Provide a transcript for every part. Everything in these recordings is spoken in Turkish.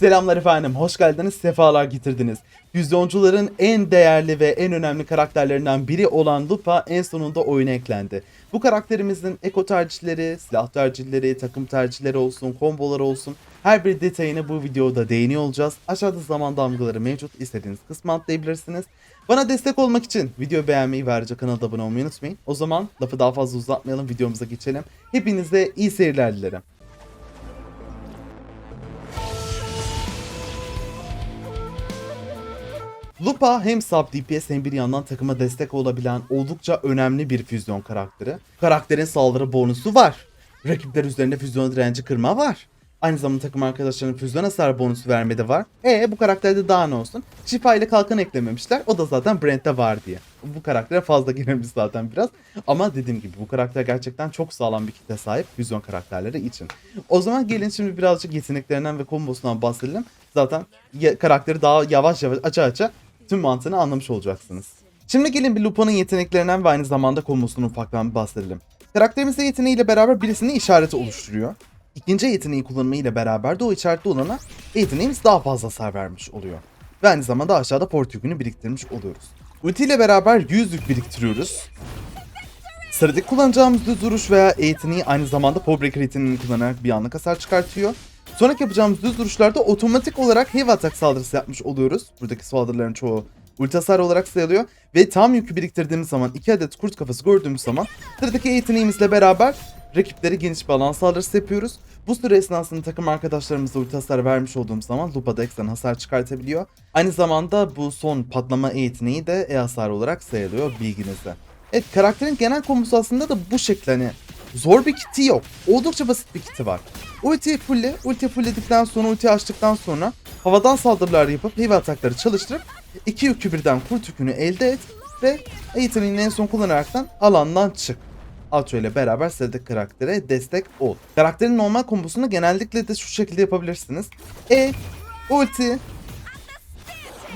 Selamlar efendim, hoş geldiniz, sefalar getirdiniz. Füzyoncuların en değerli ve en önemli karakterlerinden biri olan Lupa en sonunda oyuna eklendi. Bu karakterimizin eko tercihleri, silah tercihleri, takım tercihleri olsun, komboları olsun her bir detayına bu videoda değiniyor olacağız. Aşağıda zaman damgaları mevcut, istediğiniz kısmı atlayabilirsiniz. Bana destek olmak için videoyu beğenmeyi ve ayrıca kanala abone olmayı unutmayın. O zaman lafı daha fazla uzatmayalım, videomuza geçelim. Hepinize iyi seyirler dilerim. Lupa hem sub DPS hem bir yandan takıma destek olabilen oldukça önemli bir füzyon karakteri. Karakterin saldırı bonusu var. Rakipler üzerinde füzyon direnci kırma var. Aynı zamanda takım arkadaşlarının füzyon hasar bonusu verme de var. E bu karakterde daha ne olsun? Şifa ile kalkan eklememişler. O da zaten Brent'te var diye. Bu karaktere fazla girmemiş zaten biraz. Ama dediğim gibi bu karakter gerçekten çok sağlam bir kitle sahip füzyon karakterleri için. O zaman gelin şimdi birazcık yeteneklerinden ve kombosundan bahsedelim. Zaten karakteri daha yavaş yavaş aça aça tüm mantığını anlamış olacaksınız. Şimdi gelin bir Lupa'nın yeteneklerinden ve aynı zamanda kombosunun ufaktan bahsedelim. Karakterimizde yeteneğiyle beraber birisinin işareti oluşturuyor. İkinci yeteneği kullanımı ile beraber de o işaretli olana yeteneğimiz daha fazla hasar vermiş oluyor. Ve aynı zamanda aşağıda port yükünü biriktirmiş oluyoruz. Ulti ile beraber 100 yük biriktiriyoruz. Sıradaki kullanacağımız düz vuruş veya yeteneği aynı zamanda Breaker yeteneğini kullanarak bir anlık hasar çıkartıyor. Sonraki yapacağımız düz vuruşlarda otomatik olarak heavy atak saldırısı yapmış oluyoruz. Buradaki saldırıların çoğu ulti hasar olarak sayılıyor. Ve tam yükü biriktirdiğimiz zaman 2 adet kurt kafası gördüğümüz zaman sıradaki yeteneğimizle beraber rakiplere geniş bir alan saldırısı yapıyoruz. Bu süre esnasında takım arkadaşlarımıza ulti hasar vermiş olduğumuz zaman Lupa'da eksen hasar çıkartabiliyor. Aynı zamanda bu son patlama yeteneği de E hasar olarak sayılıyor bilginize. Evet karakterin genel kombosu aslında da bu şekilde hani zor bir kiti yok. Oldukça basit bir kiti var. Ultiyi fulle, ulti fullledikten sonra ulti açtıktan sonra havadan saldırılar yapıp heavy atakları çalıştırıp iki yükü birden kurt yükünü elde et ve yeteneğini en son kullanaraktan alandan çık. Atro ile beraber sıradaki karaktere destek ol. Karakterin normal kombosunu genellikle de şu şekilde yapabilirsiniz. E, ulti,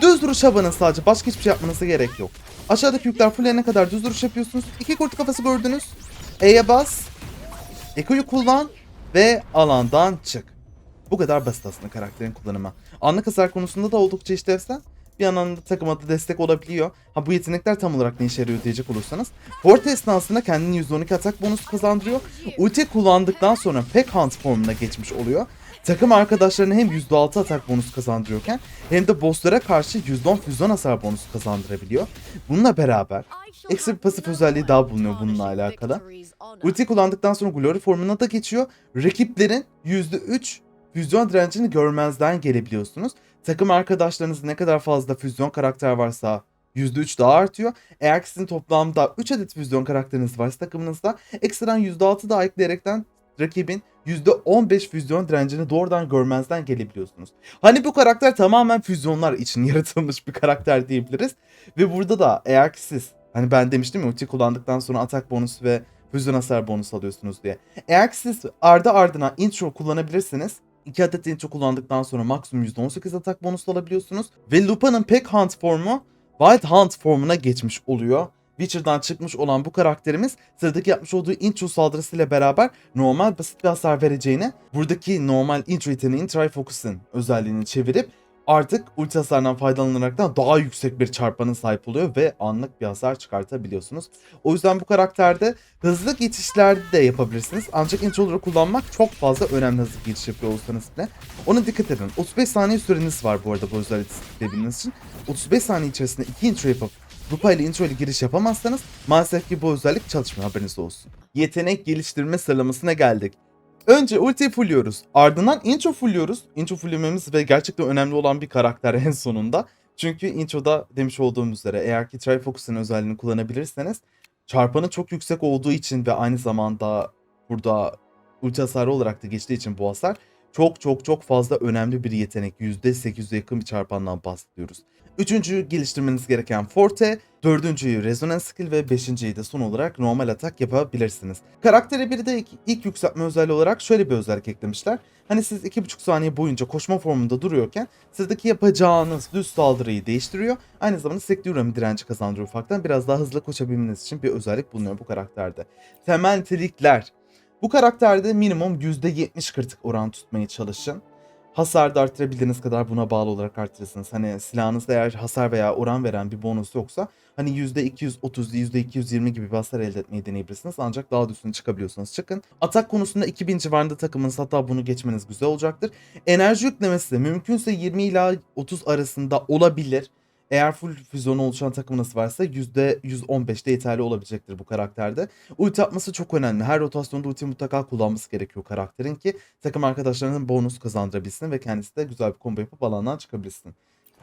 düz duruş abanın sadece başka hiçbir şey yapmanıza gerek yok. Aşağıdaki yükler fullene kadar düz duruş yapıyorsunuz. İki kurt kafası gördünüz. E'ye bas. Eko'yu kullan ve alandan çık. Bu kadar basit aslında karakterin kullanımı. Anlık hasar konusunda da oldukça işlevsel. Bir yandan da takıma da destek olabiliyor. Ha bu yetenekler tam olarak ne işe yarıyor diyecek olursanız. Forte esnasında kendini %12 atak bonusu kazandırıyor. Ulti kullandıktan sonra Pack Hunt formuna geçmiş oluyor. Takım arkadaşlarına hem %6 atak bonusu kazandırıyorken hem de bosslara karşı %10 füzyon hasar bonusu kazandırabiliyor. Bununla beraber ekstra bir pasif özelliği daha bulunuyor bununla alakalı. Ulti kullandıktan sonra Glory formuna da geçiyor. Rakiplerin %3 füzyon direncini görmezden gelebiliyorsunuz. Takım arkadaşlarınız ne kadar fazla füzyon karakter varsa %3 daha artıyor. Eğer sizin toplamda 3 adet füzyon karakteriniz varsa takımınızda ekstradan %6 daha ekleyerekten rakibin %15 füzyon direncini doğrudan görmezden gelebiliyorsunuz. Hani bu karakter tamamen füzyonlar için yaratılmış bir karakter diyebiliriz. Ve burada da eğer ki siz hani ben demiştim ya ulti kullandıktan sonra atak bonusu ve füzyon hasar bonusu alıyorsunuz diye. Eğer ki siz ardı ardına intro kullanabilirsiniz. 2 adet intro kullandıktan sonra maksimum %18 atak bonusu alabiliyorsunuz. Ve Lupa'nın Pack Hunt formu Wild Hunt formuna geçmiş oluyor. Witcher'dan çıkmış olan bu karakterimiz sıradaki yapmış olduğu intro saldırısıyla beraber normal basit bir hasar vereceğine buradaki normal intro yeteneğin Trifocus'ın özelliğini çevirip artık ulti hasarından faydalanaraktan daha yüksek bir çarpanın sahip oluyor ve anlık bir hasar çıkartabiliyorsunuz. O yüzden bu karakterde hızlı geçişlerde de yapabilirsiniz. Ancak introları kullanmak çok fazla önemli hızlı geçiş yapıyor olsanız bile. Ona dikkat edin. 35 saniye süreniz var bu arada bu özelliği tespitleyebilmeniz için. 35 saniye içerisinde iki intro yapıp Lupa ile intro ile giriş yapamazsanız maalesef ki bu özellik çalışmıyor haberiniz olsun. Yetenek geliştirme sıralamasına geldik. Önce ulti fullüyoruz. Ardından intro fullüyoruz. Intro fulllememiz ve gerçekten önemli olan bir karakter en sonunda. Çünkü introda demiş olduğum üzere eğer ki Trifocus'un özelliğini kullanabilirseniz çarpanı çok yüksek olduğu için ve aynı zamanda burada ulti hasarı olarak da geçtiği için bu hasar çok çok çok fazla önemli bir yetenek. %800'e yakın bir çarpandan bahsediyoruz. Üçüncü geliştirmeniz gereken Forte, dördüncüyü Resonance Skill ve beşinciyi de son olarak normal atak yapabilirsiniz. Karaktere bir de ilk, ilk yükseltme özelliği olarak şöyle bir özellik eklemişler. Hani siz 2,5 saniye boyunca koşma formunda duruyorken sıradaki yapacağınız düz saldırıyı değiştiriyor. Aynı zamanda Seclurum direnci kazandırıyor ufaktan. Biraz daha hızlı koşabilmeniz için bir özellik bulunuyor bu karakterde. Temel nitelikler. Bu karakterde minimum %70 kritik oran tutmaya çalışın. Hasar da arttırabildiğiniz kadar buna bağlı olarak arttırırsınız. Hani silahınızda eğer hasar veya oran veren bir bonus yoksa hani %230, %220 gibi bir hasar elde etmeyi deneyebilirsiniz. Ancak daha da üstüne çıkabiliyorsanız çıkın. Atak konusunda 2000 civarında takımınız hatta bunu geçmeniz güzel olacaktır. Enerji yüklemesi mümkünse 20 ila 30 arasında olabilir. Eğer full füzyonu oluşan takımınız varsa %115'te yeterli olabilecektir bu karakterde. Ulti atması çok önemli. Her rotasyonda ulti mutlaka kullanması gerekiyor karakterin ki takım arkadaşlarının bonus kazandırabilsin ve kendisi de güzel bir combo yapıp alandan çıkabilsin.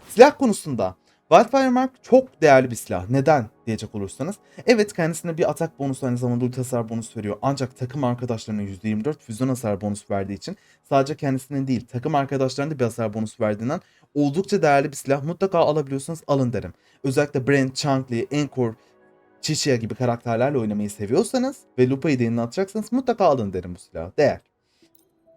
Silah konusunda Wildfire Mark çok değerli bir silah. Neden diyecek olursanız. Evet kendisine bir atak bonusu aynı zamanda ulti hasar bonus veriyor. Ancak takım arkadaşlarına %24 füzyon hasar bonus verdiği için sadece kendisinin değil takım arkadaşlarına da bir hasar bonus verdiğinden oldukça değerli bir silah. Mutlaka alabiliyorsanız alın derim. Özellikle Brent, Changli, Encore, Chichia gibi karakterlerle oynamayı seviyorsanız ve Lupa'yı da atacaksanız mutlaka alın derim bu silahı. Değer.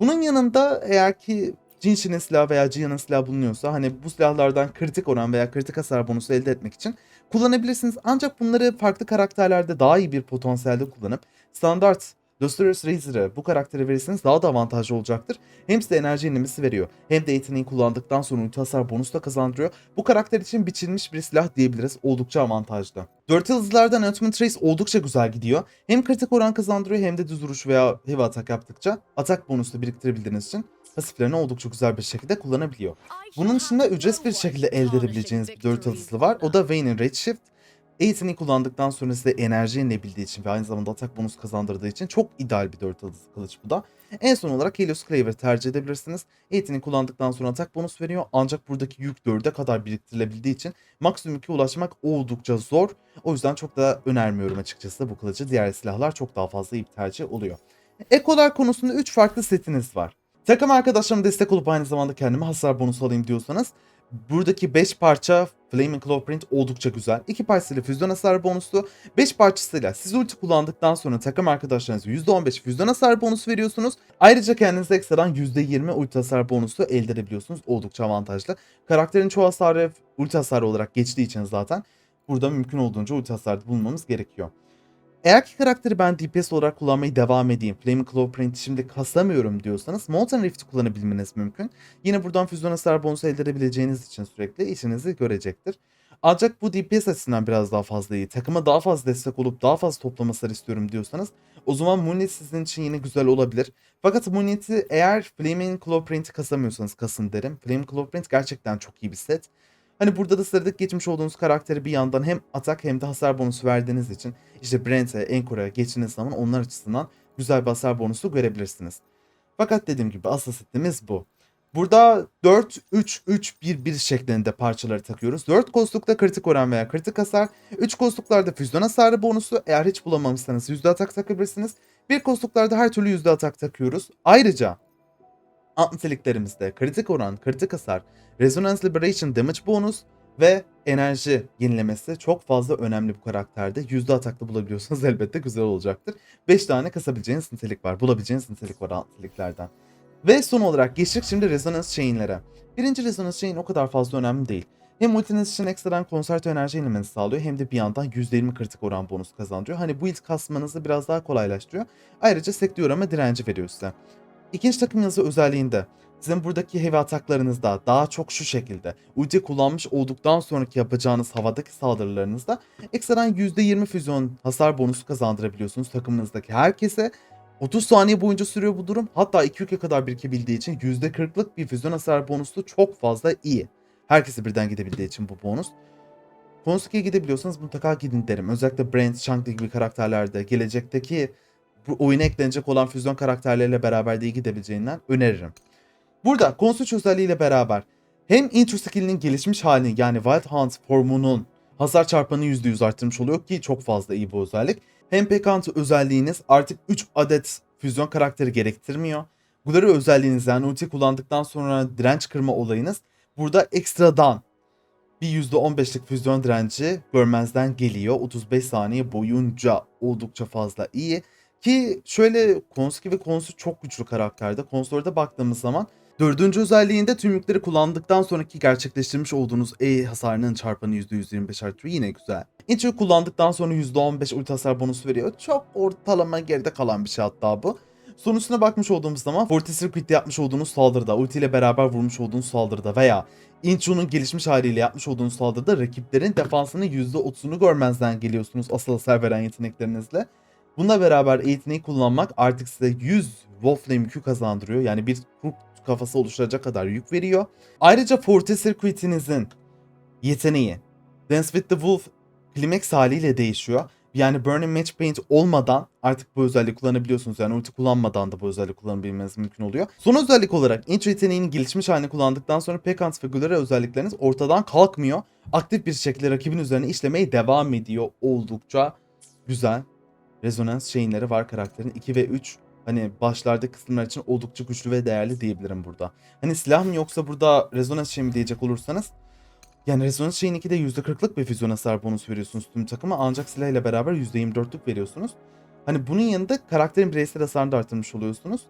Bunun yanında eğer ki Jinshin'in silahı veya Jiyan'ın silahı bulunuyorsa hani bu silahlardan kritik oran veya kritik hasar bonusu elde etmek için kullanabilirsiniz. Ancak bunları farklı karakterlerde daha iyi bir potansiyelde kullanıp standart Lustrous Razor'ı bu karaktere verirseniz daha da avantajlı olacaktır. Hem size enerji yenilemesi veriyor hem de yeteneği kullandıktan sonra ulti hasar bonus da kazandırıyor. Bu karakter için biçilmiş bir silah diyebiliriz. Oldukça avantajlı. 4 yıldızlardan Ultimate Trace oldukça güzel gidiyor. Hem kritik oran kazandırıyor hem de düz vuruş veya heavy atak yaptıkça atak bonusunu biriktirebildiğiniz için pasiflerini oldukça güzel bir şekilde kullanabiliyor. Bunun dışında ücretsiz bir şekilde elde edebileceğiniz bir 4 yıldızlı var. O da Vayne'in Redshift. Eğitini kullandıktan sonra size enerji yenilebildiği için ve aynı zamanda atak bonus kazandırdığı için çok ideal bir 4 yıldızlı kılıç bu da. En son olarak Helios Claver tercih edebilirsiniz. Eğitini kullandıktan sonra atak bonus veriyor ancak buradaki yük 4'e kadar biriktirilebildiği için maksimum yükü ulaşmak oldukça zor. O yüzden çok da önermiyorum açıkçası bu kılıcı. Diğer silahlar çok daha fazla iyi bir tercih oluyor. Ekolar konusunda 3 farklı setiniz var. Takım arkadaşlarıma destek olup aynı zamanda kendime hasar bonusu alayım diyorsanız buradaki 5 parça Flaming Claw Print oldukça güzel. 2 parçasıyla füzyon hasar bonusu, 5 parçasıyla siz ulti kullandıktan sonra takım arkadaşlarınıza %15 füzyon hasar bonusu veriyorsunuz. Ayrıca kendinize ekstradan %20 ulti hasar bonusu elde edebiliyorsunuz. Oldukça avantajlı. Karakterin çoğu hasarı ulti hasarı olarak geçtiği için zaten burada mümkün olduğunca ulti hasarı bulmamız gerekiyor. Eğer ki karakteri ben DPS olarak kullanmayı devam edeyim, Flaming Claw Print'i şimdi kasamıyorum diyorsanız Molten Rift'i kullanabilmeniz mümkün. Yine buradan füzyon hasar bonusu elde edebileceğiniz için sürekli işinizi görecektir. Ancak bu DPS açısından biraz daha fazla iyi. Takıma daha fazla destek olup daha fazla toplamasını istiyorum diyorsanız o zaman Moonlit sizin için yine güzel olabilir. Fakat Moonlit'i eğer Flaming Claw Print'i kasamıyorsanız kasın derim. Flaming Claw Print gerçekten çok iyi bir set. Hani burada da sıradaki geçmiş olduğunuz karakteri bir yandan hem atak hem de hasar bonusu verdiğiniz için işte Brent'e, Encore'a geçtiğiniz zaman onlar açısından güzel bir hasar bonusu görebilirsiniz. Fakat dediğim gibi asıl setimiz bu. Burada 4-3-3-1-1 şeklinde parçaları takıyoruz. 4 kostlukta kritik oran veya kritik hasar. 3 kostluklarda füzyon hasarı bonusu. Eğer hiç bulamamışsanız yüzde atak takabilirsiniz. 1 kostluklarda her türlü yüzde atak takıyoruz. Ayrıca alt niteliklerimizde kritik oran, kritik hasar, Resonance Liberation Damage bonus ve enerji yenilemesi çok fazla önemli bu karakterde. Yüzde ataklı bulabiliyorsanız elbette güzel olacaktır. 5 tane kasabileceğiniz nitelik var. Bulabileceğiniz nitelik var alt niteliklerden. Ve son olarak geçtik şimdi Resonance Chain'lere. Birinci Resonance Chain o kadar fazla önemli değil. Hem ultiniz için ekstradan konserto enerji yenilmenizi sağlıyor hem de bir yandan %20 kritik oran bonus kazandırıyor. Hani build kasmanızı biraz daha kolaylaştırıyor. Ayrıca sektör ama direnci veriyor size. İkinci takım yazı özelliğinde sizin buradaki heavy ataklarınızda daha çok şu şekilde ulti kullanmış olduktan sonraki yapacağınız havadaki saldırılarınızda ekstradan %20 füzyon hasar bonusu kazandırabiliyorsunuz takımınızdaki herkese. 30 saniye boyunca sürüyor bu durum. Hatta 2 yüke kadar birikebildiği için %40'lık bir füzyon hasar bonusu çok fazla iyi. Herkese birden gidebildiği için bu bonus. Konosuke'ye gidebiliyorsanız mutlaka gidin derim. Özellikle Brent, Shankly gibi karakterlerde gelecekteki bu oyuna eklenecek olan füzyon karakterleriyle beraber de iyi gidebileceğinden öneririm. Burada Konsuç özelliğiyle beraber hem intro skill'inin gelişmiş halini yani Wild Hunt formunun hasar çarpanı %100 arttırmış oluyor ki çok fazla iyi bu özellik. Hem Pekant özelliğiniz artık 3 adet füzyon karakteri gerektirmiyor. Glary özelliğiniz yani ulti kullandıktan sonra direnç kırma olayınız burada ekstradan bir %15'lik füzyon direnci görmezden geliyor. 35 saniye boyunca oldukça fazla iyi. Ki şöyle Konski ve Konsu çok güçlü karakterde. Konsor'da baktığımız zaman dördüncü özelliğinde tüm yükleri kullandıktan sonraki gerçekleştirmiş olduğunuz E hasarının çarpanı %125 artıyor. Yine güzel. Intro kullandıktan sonra %15 ulti hasar bonusu veriyor. Çok ortalama geride kalan bir şey hatta bu. Sonuçuna bakmış olduğumuz zaman Forte Circuit'te yapmış olduğunuz saldırıda, ulti ile beraber vurmuş olduğunuz saldırıda veya Incho'nun gelişmiş haliyle yapmış olduğunuz saldırıda rakiplerin defansının %30'unu görmezden geliyorsunuz asıl hasar veren yeteneklerinizle. Bununla beraber yeteneği kullanmak artık size 100 Wolflame yükü kazandırıyor. Yani bir kurt kafası oluşturacak kadar yük veriyor. Ayrıca Forte Circuit'inizin yeteneği Dance with the Wolf Climax haliyle değişiyor. Yani Burning Match Paint olmadan artık bu özelliği kullanabiliyorsunuz. Yani ulti kullanmadan da bu özelliği kullanabilmeniz mümkün oluyor. Son özellik olarak intro yeteneğinin gelişmiş halini kullandıktan sonra Pekant ve Gulera özellikleriniz ortadan kalkmıyor. Aktif bir şekilde rakibin üzerine işlemeye devam ediyor. Oldukça güzel rezonans şeyinleri var karakterin. 2 ve 3 hani başlarda kısımlar için oldukça güçlü ve değerli diyebilirim burada. Hani silah mı yoksa burada rezonans şey mi diyecek olursanız yani rezonans şeyin 2'de %40'lık bir füzyon hasar bonus veriyorsunuz tüm takıma ancak silah ile beraber %24'lük veriyorsunuz. Hani bunun yanında karakterin bireysel hasarını da artırmış oluyorsunuz.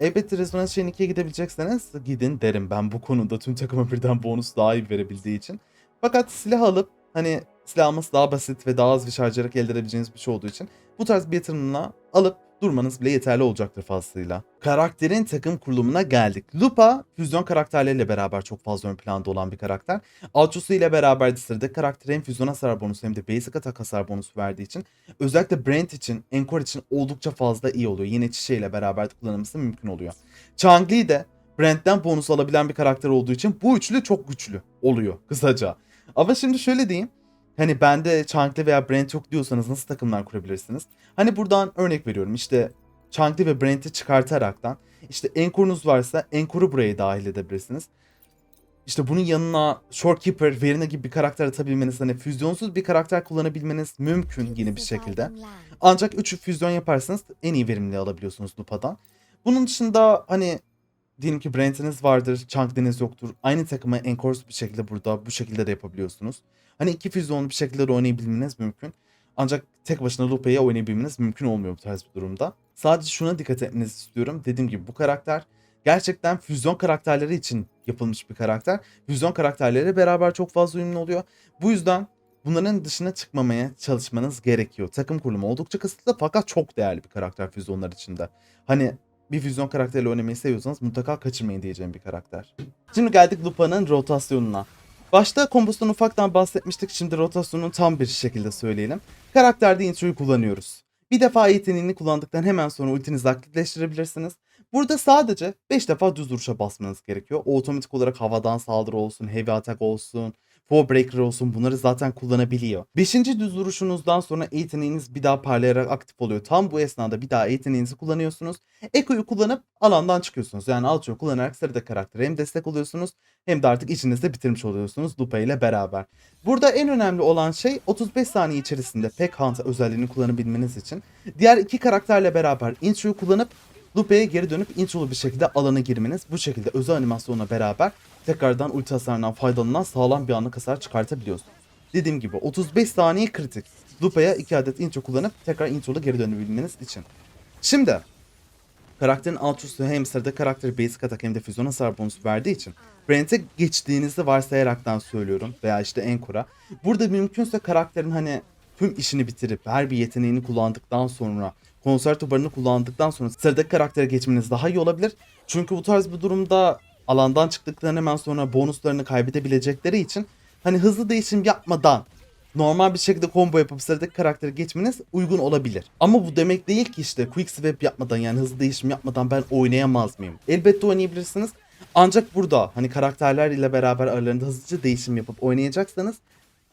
Elbette rezonans şeyin 2'ye gidebilecekseniz gidin derim ben bu konuda tüm takıma birden bonus daha iyi verebildiği için. Fakat silah alıp hani silah alması daha basit ve daha az bir harcayarak elde edebileceğiniz bir şey olduğu için bu tarz bir yatırımla alıp durmanız bile yeterli olacaktır fazlasıyla. Karakterin takım kurulumuna geldik. Lupa füzyon karakterleriyle beraber çok fazla ön planda olan bir karakter. Alçosu ile beraber de sırada karaktere hem füzyon hasar bonusu hem de basic atak hasar bonusu verdiği için özellikle Brent için, Encore için oldukça fazla iyi oluyor. Yine Çiçeği ile beraber de kullanılması mümkün oluyor. Changli de Brent'ten bonus alabilen bir karakter olduğu için bu üçlü çok güçlü oluyor kısaca. Ama şimdi şöyle diyeyim. Hani bende Changli veya Brent yok diyorsanız nasıl takımlar kurabilirsiniz? Hani buradan örnek veriyorum işte Changli ve Brent'i çıkartaraktan işte Encore'unuz varsa Encore'u buraya dahil edebilirsiniz. İşte bunun yanına Shorekeeper, Verina gibi bir karakter atabilmeniz hani füzyonsuz bir karakter kullanabilmeniz mümkün yine bir şekilde. Ancak 3'ü füzyon yaparsanız en iyi verimli alabiliyorsunuz Lupa'dan. Bunun dışında hani diyelim ki Brent'iniz vardır, Chang'deniz yoktur. Aynı takıma Encores bir şekilde burada bu şekilde de yapabiliyorsunuz. Hani iki füzyonlu bir şekilde de oynayabilmeniz mümkün. Ancak tek başına Lupe'yi oynayabilmeniz mümkün olmuyor bu tarz bir durumda. Sadece şuna dikkat etmenizi istiyorum. Dediğim gibi bu karakter gerçekten füzyon karakterleri için yapılmış bir karakter. Füzyon karakterleri beraber çok fazla uyumlu oluyor. Bu yüzden bunların dışına çıkmamaya çalışmanız gerekiyor. Takım kurulumu oldukça kısıtlı fakat çok değerli bir karakter füzyonlar içinde. Hani bir füzyon karakteriyle oynamayı seviyorsanız mutlaka kaçırmayın diyeceğim bir karakter. Şimdi geldik Lupa'nın rotasyonuna. Başta kombostan ufaktan bahsetmiştik. Şimdi rotasyonunu tam bir şekilde söyleyelim. Karakterde introyu kullanıyoruz. Bir defa yeteneğini kullandıktan hemen sonra ultinizi aktifleştirebilirsiniz. Burada sadece 5 defa düz duruşa basmanız gerekiyor. O otomatik olarak havadan saldırı olsun, heavy attack olsun, Four Breaker olsun bunları zaten kullanabiliyor. 5. düz duruşunuzdan sonra yeteneğiniz bir daha parlayarak aktif oluyor. Tam bu esnada bir daha yeteneğinizi kullanıyorsunuz. Eko'yu kullanıp alandan çıkıyorsunuz. Yani Alço'yu kullanarak sarıda karaktere hem destek oluyorsunuz hem de artık içinizde bitirmiş oluyorsunuz Lupa ile beraber. Burada en önemli olan şey 35 saniye içerisinde Pack Hunt özelliğini kullanabilmeniz için diğer iki karakterle beraber introyu kullanıp Lupa'ya geri dönüp introlu bir şekilde alana girmeniz bu şekilde özel animasyonla beraber tekrardan ulti hasarından faydalanan sağlam bir anlık hasar çıkartabiliyorsunuz. Dediğim gibi 35 saniye kritik. Lupa'ya 2 adet intro kullanıp tekrar introda geri dönebilmeniz için. Şimdi karakterin alt üstü hem sırada karakter basic atak hem de füzyon hasar bonusu verdiği için Brent'e geçtiğinizi varsayaraktan söylüyorum veya işte Encore'a. Burada mümkünse karakterin hani tüm işini bitirip her bir yeteneğini kullandıktan sonra konser barını kullandıktan sonra sıradaki karaktere geçmeniz daha iyi olabilir. Çünkü bu tarz bir durumda alandan çıktıklarından hemen sonra bonuslarını kaybedebilecekleri için hani hızlı değişim yapmadan normal bir şekilde combo yapıp sıradaki karaktere geçmeniz uygun olabilir. Ama bu demek değil ki işte quick swap yapmadan yani hızlı değişim yapmadan ben oynayamaz mıyım? Elbette oynayabilirsiniz. Ancak burada hani karakterler ile beraber aralarında hızlıca değişim yapıp oynayacaksanız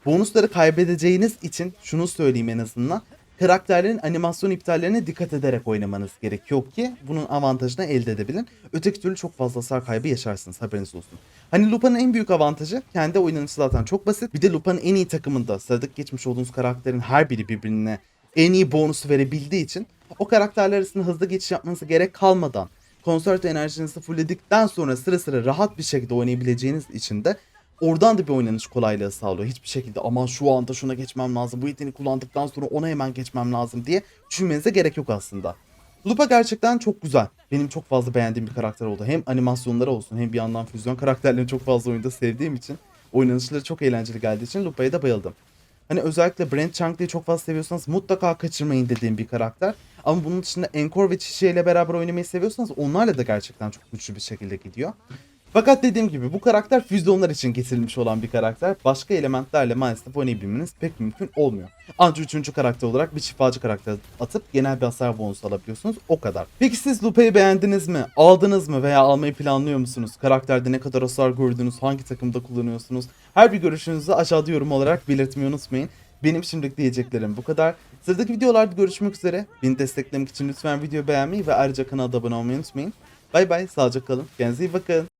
bonusları kaybedeceğiniz için şunu söyleyeyim en azından karakterlerin animasyon iptallerine dikkat ederek oynamanız gerekiyor ki bunun avantajını elde edebilin. Öteki türlü çok fazla hasar kaybı yaşarsınız haberiniz olsun. Hani Lupa'nın en büyük avantajı kendi oynanışı zaten çok basit. Bir de Lupa'nın en iyi takımında sıradaki geçmiş olduğunuz karakterin her biri birbirine en iyi bonusu verebildiği için o karakterler arasında hızlı geçiş yapmanıza gerek kalmadan konsert enerjinizi fullledikten sonra sıra sıra rahat bir şekilde oynayabileceğiniz için de Oradan da bir oynanış kolaylığı sağlıyor. Hiçbir şekilde aman şu anda şuna geçmem lazım. Bu yeteneği kullandıktan sonra ona hemen geçmem lazım diye düşünmenize gerek yok aslında. Lupa gerçekten çok güzel. Benim çok fazla beğendiğim bir karakter oldu. Hem animasyonları olsun hem bir yandan füzyon karakterlerini çok fazla oyunda sevdiğim için oynanışları çok eğlenceli geldiği için Lupa'ya da bayıldım. Hani özellikle Brent Chang'li'yi çok fazla seviyorsanız mutlaka kaçırmayın dediğim bir karakter. Ama bunun dışında Encore ve Çiçeği ile beraber oynamayı seviyorsanız onlarla da gerçekten çok güçlü bir şekilde gidiyor. Fakat dediğim gibi bu karakter füzyonlar için getirilmiş olan bir karakter. Başka elementlerle maalesef oynayabilmeniz pek mümkün olmuyor. Ancak üçüncü karakter olarak bir şifacı karakter atıp genel bir hasar bonusu alabiliyorsunuz. O kadar. Peki siz Lupe'yi beğendiniz mi? Aldınız mı veya almayı planlıyor musunuz? Karakterde ne kadar hasar gördünüz? Hangi takımda kullanıyorsunuz? Her bir görüşünüzü aşağıda yorum olarak belirtmeyi unutmayın. Benim şimdilik diyeceklerim bu kadar. Sıradaki videolarda görüşmek üzere. Beni desteklemek için lütfen videoyu beğenmeyi ve ayrıca kanala abone olmayı unutmayın. Bay bay, sağlıcakla kalın. Kendinize iyi bakın.